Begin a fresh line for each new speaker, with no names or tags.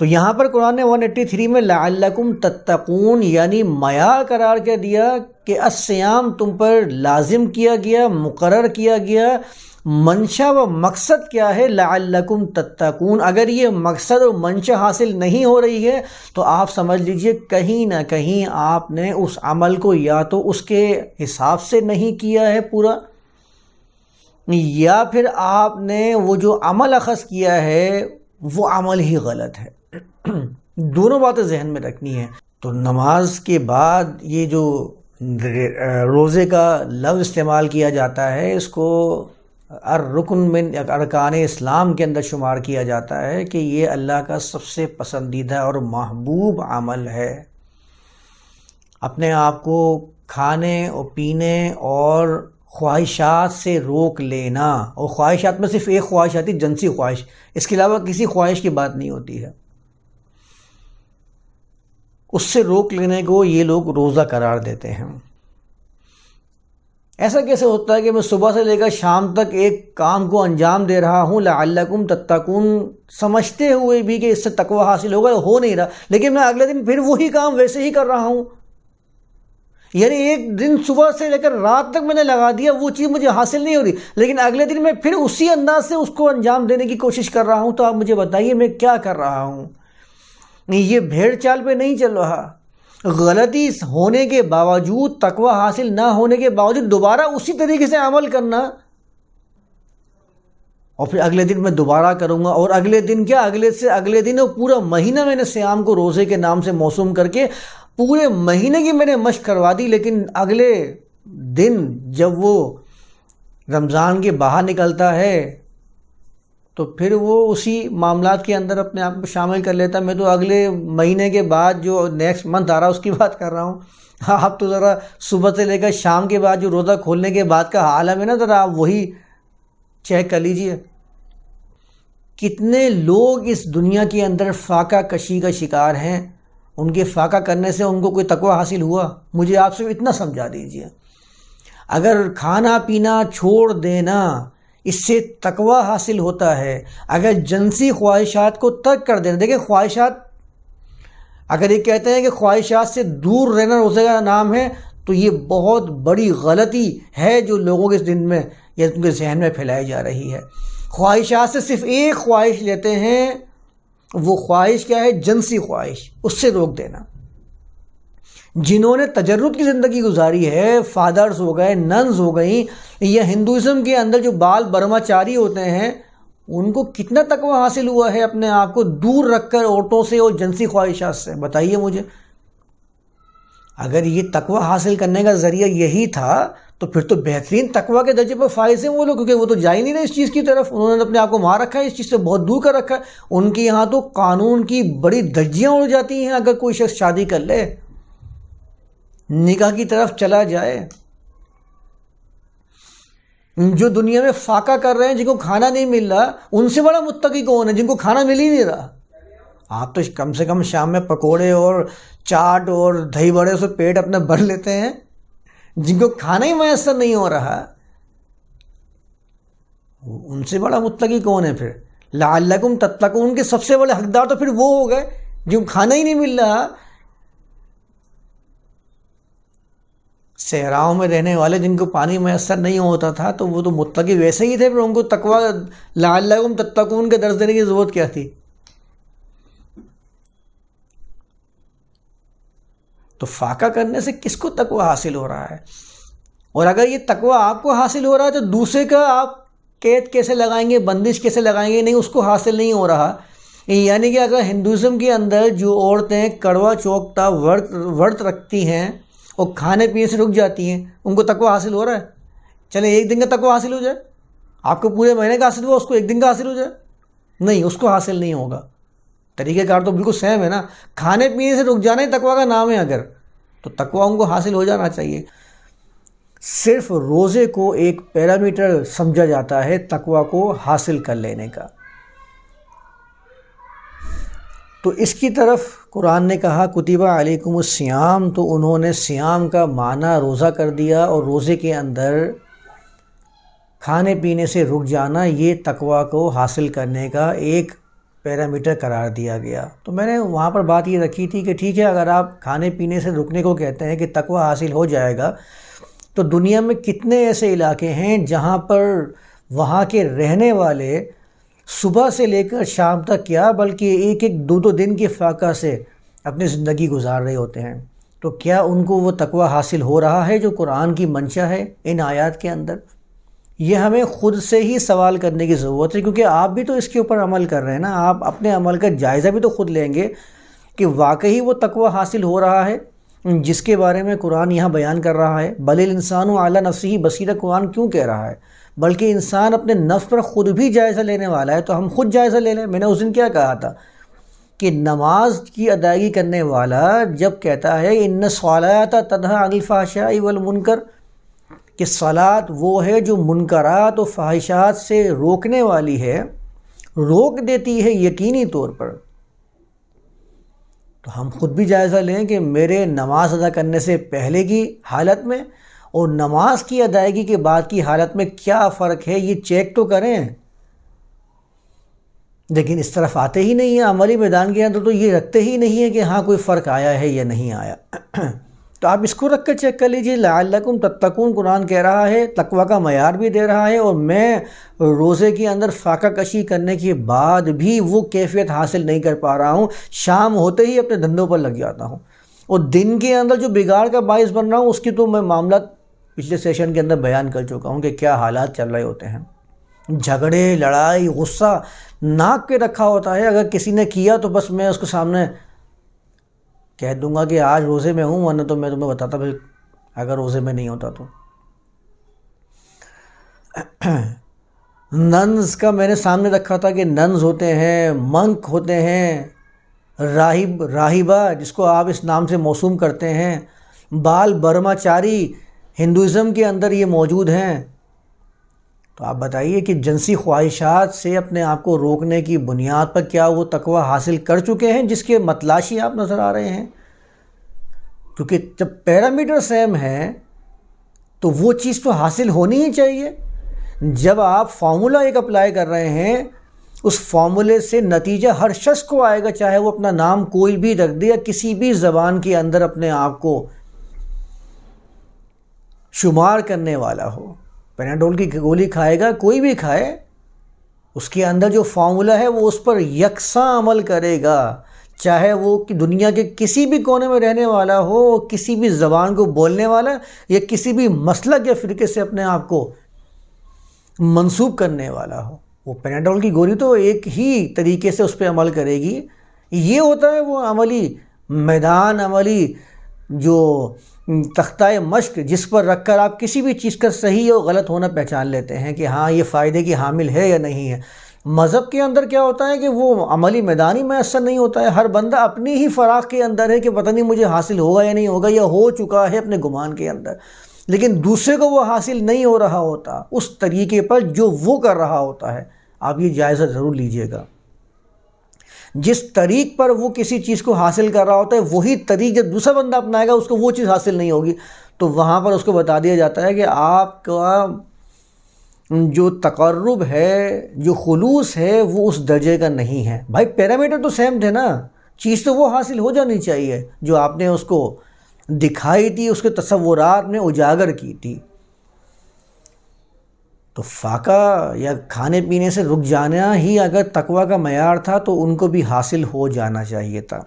تو یہاں پر قرآن نے ون ایٹی تھری میں لعلکم تتقون یعنی معیار قرار کیا دیا کہ السیام تم پر لازم کیا گیا، مقرر کیا گیا۔ منشا و مقصد کیا ہے؟ لعلکم تتقون۔ اگر یہ مقصد و منشا حاصل نہیں ہو رہی ہے، تو آپ سمجھ لیجیے کہیں نہ کہیں آپ نے اس عمل کو یا تو اس کے حساب سے نہیں کیا ہے پورا۔ یا پھر آپ نے وہ جو عمل اخذ کیا ہے، وہ عمل ہی غلط ہے۔ دونوں باتیں ذہن میں رکھنی ہے تو نماز کے بعد یہ جو روزے کا لفظ استعمال کیا جاتا ہے، اس کو رکن من ارکان اسلام کے اندر شمار کیا جاتا ہے کہ یہ اللہ کا سب سے پسندیدہ اور محبوب عمل ہے۔ اپنے آپ کو کھانے اور پینے اور خواہشات سے روک لینا، اور خواہشات میں صرف ایک خواہش آتی، جنسی خواہش۔ اس کے علاوہ کسی خواہش کی بات نہیں ہوتی ہے۔ اس سے روک لینے کو یہ لوگ روزہ قرار دیتے ہیں۔ ایسا کیسے ہوتا ہے کہ میں صبح سے لے کر شام تک ایک کام کو انجام دے رہا ہوں، لعلکم تتقون۔ سمجھتے ہوئے بھی کہ اس سے تقوی حاصل ہوگا، ہو نہیں رہا۔ لیکن میں اگلے دن پھر وہی کام ویسے ہی کر رہا ہوں۔ یعنی ایک دن صبح سے لے کر رات تک میں نے لگا دیا، وہ چیز مجھے حاصل نہیں ہو رہی۔ لیکن اگلے دن میں پھر اسی انداز سے اس کو انجام دینے کی کوشش کر رہا ہوں۔ تو آپ مجھے بتائیے میں کیا کر رہا ہوں؟ یہ بھیڑ چال پہ نہیں چل رہا۔ غلطی ہونے کے باوجود، تقوی حاصل نہ ہونے کے باوجود دوبارہ اسی طریقے سے عمل کرنا۔ اور پھر اگلے دن میں دوبارہ کروں گا۔ اور اگلے دن کیا؟ اگلے سے اگلے دن پورا مہینہ میں نے سیام کو روزے کے نام سے موسوم کر کے پورے مہینے کی میں نے مشق کروا دی، لیکن اگلے دن جب وہ رمضان کے باہر نکلتا ہے تو پھر وہ اسی معاملات کے اندر اپنے آپ کو شامل کر لیتا میں تو اگلے مہینے کے بعد جو نیکسٹ منتھ آ رہا ہے، اس کی بات کر رہا ہوں۔ آپ تو ذرا صبح سے لے کر شام کے بعد جو روزہ کھولنے کے بعد کا حال ہے نا ذرا آپ وہی چیک کر لیجیے۔ کتنے لوگ اس دنیا کے اندر فاقہ کشی کا شکار ہیں؟ ان کے فاقہ کرنے سے ان کو کوئی تقوی حاصل ہوا؟ مجھے آپ سے اتنا سمجھا دیجیے۔ اگر کھانا پینا چھوڑ دینا اس سے تقوی حاصل ہوتا ہے۔ اگر جنسی خواہشات کو ترک کر دینا دیکھیں خواہشات، اگر یہ کہتے ہیں کہ خواہشات سے دور رہنا روزے کا نام ہے، تو یہ بہت بڑی غلطی ہے جو لوگوں کے دن میں یا ان کے ذہن میں پھیلائی جا رہی ہے۔ خواہشات سے صرف ایک خواہش لیتے ہیں، وہ خواہش کیا ہے؟ جنسی خواہش، اس سے روک دینا۔ جنہوں نے تجرد کی زندگی گزاری ہے، فادرز ہو گئے، ننز ہو گئیں یا ہندوازم کے اندر جو بال برماچاری ہوتے ہیں، ان کو کتنا تقوی حاصل ہوا ہے اپنے آپ کو دور رکھ کر عورتوں سے اور جنسی خواہشات سے؟ بتائیے مجھے۔ اگر یہ تقوی حاصل کرنے کا ذریعہ یہی تھا، تو پھر تو بہترین تقوی کے درجے پر فائز ہیں وہ لوگ، کیونکہ وہ تو جا ہی نہیں رہے اس چیز کی طرف۔ انہوں نے اپنے آپ کو مار رکھا ہے، اس چیز سے بہت دور کر رکھا ہے۔ ان کے یہاں تو قانون کی بڑی درجیاں اڑ جاتی ہیں، اگر کوئی شخص شادی کر لے۔ نکاح کی طرف چلا جائے۔ جو دنیا میں فاقہ کر رہے ہیں، جن کو کھانا نہیں مل رہا، ان سے بڑا متقی کون ہے؟ جن کو کھانا مل ہی نہیں رہا۔ آپ تو کم سے کم شام میں پکوڑے اور چاٹ اور دہی بڑے سے پیٹ اپنا بھر لیتے ہیں۔ جن کو کھانا ہی میسر نہیں ہو رہا۔ ان سے بڑا متقی کون ہے پھر؟ لعلکم تتقون کے سب سے بڑے حقدار تو پھر وہ ہو گئے، جن کو کھانا ہی نہیں مل رہا۔ صحراؤں میں رہنے والے جن کو پانی میسر نہیں ہوتا تھا، تو وہ تو متقی ویسے ہی تھے، پھر ان کو تقوا لعلکم تتقون کے درس دینے کی ضرورت کیا تھی؟ تو فاقہ کرنے سے کس کو تقوی حاصل ہو رہا ہے؟ اور اگر یہ تقوی آپ کو حاصل ہو رہا ہے، تو دوسرے کا آپ قید کیسے لگائیں گے؟ بندش کیسے لگائیں گے؟ نہیں، اس کو حاصل نہیں ہو رہا۔ یعنی کہ اگر ہندوازم کے اندر جو عورتیں کڑوا چوکتا، ورت ورت رکھتی ہیں اور کھانے پینے سے رک جاتی ہیں۔ ان کو تقوی حاصل ہو رہا ہے۔ چلیں ایک دن کا تقوی حاصل ہو جائے۔ آپ کو پورے مہینے کا حاصل ہوا، اس کو ایک دن کا حاصل ہو جائے۔ نہیں، اس کو حاصل نہیں ہوگا۔ طریقہ کار تو بالکل سیم ہے نا۔ کھانے پینے سے رک جانا ہی تقوا کا نام ہے اگر۔ تو تقوا ان کو حاصل ہو جانا چاہیے۔ صرف روزے کو ایک پیرامیٹر سمجھا جاتا ہے تقوا کو حاصل کر لینے کا۔ تو اس کی طرف قرآن نے کہا کتبہ علیکم السیام تو انہوں نے سیام کا معنی روزہ کر دیا اور روزے کے اندر کھانے پینے سے رک جانا، یہ تقوا کو حاصل کرنے کا ایک پیرامیٹر قرار دیا گیا۔ تو میں نے وہاں پر بات یہ رکھی تھی کہ ٹھیک ہے، اگر آپ کھانے پینے سے رکنے کو کہتے ہیں کہ تقوی حاصل ہو جائے گا، تو دنیا میں کتنے ایسے علاقے ہیں جہاں پر وہاں کے رہنے والے صبح سے لے کر شام تک کیا، بلکہ ایک ایک دو دو دن کے فاقہ سے اپنی زندگی گزار رہے ہوتے ہیں۔ تو کیا ان کو وہ تقوی حاصل ہو رہا ہے جو قرآن کی منشا ہے ان آیات کے اندر؟ یہ ہمیں خود سے ہی سوال کرنے کی ضرورت ہے، کیونکہ آپ بھی تو اس کے اوپر عمل کر رہے ہیں نا۔ آپ اپنے عمل کا جائزہ بھی تو خود لیں گے کہ واقعی وہ تقوی حاصل ہو رہا ہے۔ جس کے بارے میں قرآن یہاں بیان کر رہا ہے، بل انسان و اعلیٰ نفسی بصیر قرآن کیوں کہہ رہا ہے؟ بلکہ انسان اپنے نفس پر خود بھی جائزہ لینے والا ہے، تو ہم خود جائزہ لے لیں۔ میں نے اس دن کیا کہا تھا کہ نماز کی ادائیگی کرنے والا جب کہتا ہے، ان سوالات تدہ الفاشائی والمنکر کہ صلات وہ ہے جو منکرات و فواہشات سے روکنے والی ہے، روک دیتی ہے یقینی طور پر۔ تو ہم خود بھی جائزہ لیں کہ میرے نماز ادا کرنے سے پہلے کی حالت میں اور نماز کی ادائیگی کے بعد کی حالت میں کیا فرق ہے یہ چیک تو کریں۔ لیکن اس طرف آتے ہی نہیں ہیں، عملی میدان کے اندر تو یہ رکھتے ہی نہیں ہیں کہ ہاں کوئی فرق آیا ہے یا نہیں آیا۔ تو آپ اس کو رکھ کر چیک کر لیجیے لعلکم تتقون، قرآن کہہ رہا ہے، تقوی کا معیار بھی دے رہا ہے اور میں روزے کے اندر فاقہ کشی کرنے کے بعد بھی وہ کیفیت حاصل نہیں کر پا رہا ہوں۔ شام ہوتے ہی اپنے دھندوں پر لگ جاتا ہوں۔ اور دن کے اندر جو بگاڑ کا باعث بن رہا ہوں، اس کی تو میں معاملات پچھلے سیشن کے اندر بیان کر چکا ہوں کہ کیا حالات چل رہے ہوتے ہیں۔ جھگڑے، لڑائی، غصہ ناک پہ رکھا ہوتا ہے۔ اگر کسی نے کیا تو بس میں اس کو سامنے کہہ دوں گا کہ آج روزے میں ہوں، ورنہ تو میں تمہیں بتاتا بھائی اگر روزے میں نہیں ہوتا تو۔ ننز کا میں نے سامنے رکھا تھا کہ ننز ہوتے ہیں، منک ہوتے ہیں، راہب، راہبہ، جس کو آپ اس نام سے موسوم کرتے ہیں۔ بال برماچاری، ہندوازم کے اندر یہ موجود ہیں۔ تو آپ بتائیے کہ جنسی خواہشات سے اپنے آپ کو روکنے کی بنیاد پر کیا وہ تقوی حاصل کر چکے ہیں جس کے متلاشی آپ نظر آ رہے ہیں؟ کیونکہ جب پیرامیٹر سیم ہے تو وہ چیز تو حاصل ہونی ہی چاہیے۔ جب آپ فارمولہ ایک اپلائی کر رہے ہیں، اس فارمولے سے نتیجہ ہر شخص کو آئے گا، چاہے وہ اپنا نام کوئی بھی رکھ دے یا کسی بھی زبان کے اندر اپنے آپ کو شمار کرنے والا ہو۔ پیناڈول کی گولی کھائے گا، کوئی بھی کھائے، اس کے اندر جو فارمولہ ہے وہ اس پر یکساں عمل کرے گا۔ چاہے وہ دنیا کے کسی بھی کونے میں رہنے والا ہو، کسی بھی زبان کو بولنے والا، یا کسی بھی مسلک یا فرقے سے اپنے آپ کو منسوب کرنے والا ہو۔ وہ پیناڈول کی گولی تو ایک ہی طریقے سے اس پہ عمل کرے گی۔ یہ ہوتا ہے وہ عملی میدان، عملی جو تختہ مشق جس پر رکھ کر آپ کسی بھی چیز کا صحیح اور غلط ہونا پہچان لیتے ہیں کہ ہاں یہ فائدے کی حامل ہے یا نہیں ہے۔ مذہب کے اندر کیا ہوتا ہے کہ وہ عملی میدانی میسر نہیں ہوتا ہے۔ ہر بندہ اپنی ہی فراق کے اندر ہے کہ پتہ نہیں مجھے حاصل ہوگا یا نہیں ہوگا یا ہو چکا ہے اپنے گمان کے اندر۔ لیکن دوسرے کو وہ حاصل نہیں ہو رہا ہوتا، اس طریقے پر جو وہ کر رہا ہوتا ہے، آپ یہ جائزہ ضرور لیجیے گا۔ جس طریق پر وہ کسی چیز کو حاصل کر رہا ہوتا ہے، وہی طریق جب دوسرا بندہ اپنائے گا، اس کو وہ چیز حاصل نہیں ہوگی۔ تو وہاں پر اس کو بتا دیا جاتا ہے کہ آپ کا جو تقرب ہے، جو خلوص ہے، وہ اس درجے کا نہیں ہے۔ بھائی، پیرامیٹر تو سیم تھے نا۔ چیز تو وہ حاصل ہو جانی چاہیے، جو آپ نے اس کو دکھائی تھی، اس کے تصورات میں اجاگر کی تھی۔ تو فاقہ یا کھانے پینے سے رک جانا ہی اگر تقوی کا معیار تھا تو ان کو بھی حاصل ہو جانا چاہیے تھا۔